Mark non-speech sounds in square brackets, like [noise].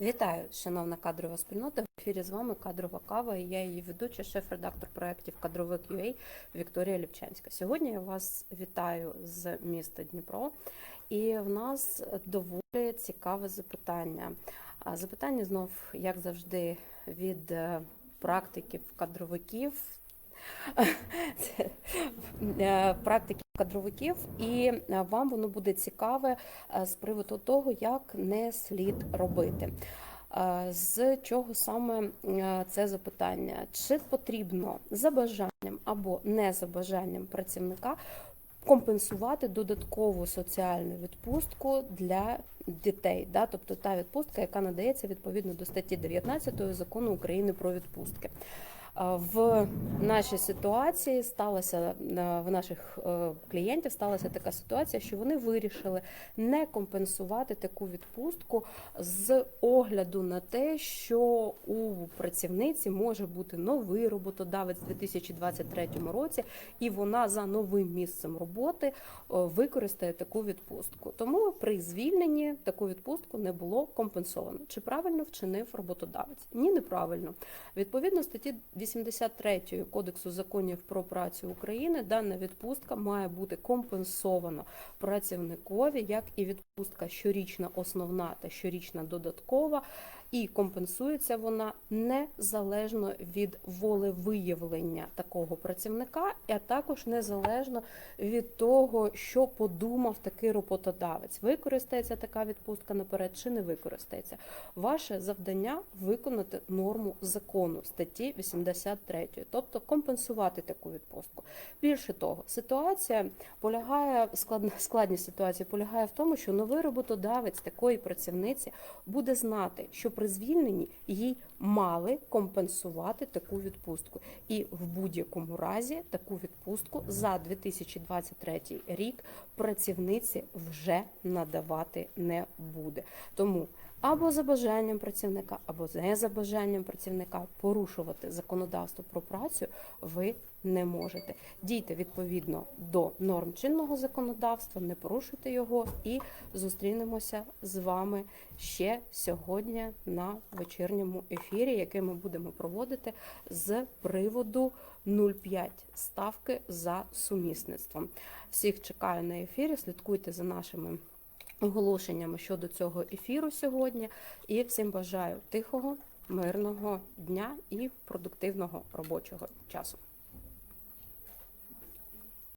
Вітаю, шановна кадрова спільнота. В ефірі з вами кадрова кава. і Я її ведуча, шеф-редактор проєктів кадровик UA Вікторія Ліпчанська. Сьогодні я вас вітаю з міста Дніпро, і в нас доволі цікаве запитання. А Запитання знов, як завжди, від е, практиків кадровиків. [laughs] Е, кадровиків, і е, вам воно буде цікаве е, з приводу того, як не слід робити. З чого саме це запитання? Чи потрібно за бажанням або не за бажанням працівника компенсувати додаткову соціальну відпустку для дітей, да? тобто та відпустка, яка надається відповідно до статті 19 закону України про відпустки. В нашій ситуації сталося е, в наших е, клієнтів сталася така ситуація, що вони вирішили не компенсувати таку відпустку з огляду на те, що у працівниці може бути новий роботодавець у 2023 році, і вона за новим місцем роботи е, використає таку відпустку. Тому при звільненні таку відпустку не було компенсовано. Чи правильно вчинив роботодавець? Ні, неправильно. Відповідно статті 83 Кодексу законів про працю України дана відпустка має бути компенсована працівникові, як і відпустка щорічна основна та щорічна додаткова, і компенсується вона незалежно від волевиявлення такого працівника, а також незалежно від того, що подумав такий роботодавець. Використається така відпустка наперед чи не використається. Ваше завдання виконати норму закону статті 83, тобто компенсувати таку відпустку. Більше того, ситуація полягає складність ситуації полягає в тому, що новий роботодавець такої працівниці буде знати, що при звільненні їй мали компенсувати таку відпустку, і в будь-якому разі таку відпустку за 2023 рік працівниці вже надавати не буде. Тому або за бажанням працівника, або не за бажанням працівника порушувати законодавство про працю ви не можете. Дійте відповідно до норм чинного законодавства, не порушуйте його і зустрінемося з вами ще сьогодні на вечірньому ефірі, який ми будемо проводити з приводу 0,5 ставки за сумісництвом. Всіх чекаю на ефірі. Слідкуйте за нашими оголошеннями щодо цього ефіру сьогодні. І всім бажаю тихого, мирного дня і продуктивного робочого часу.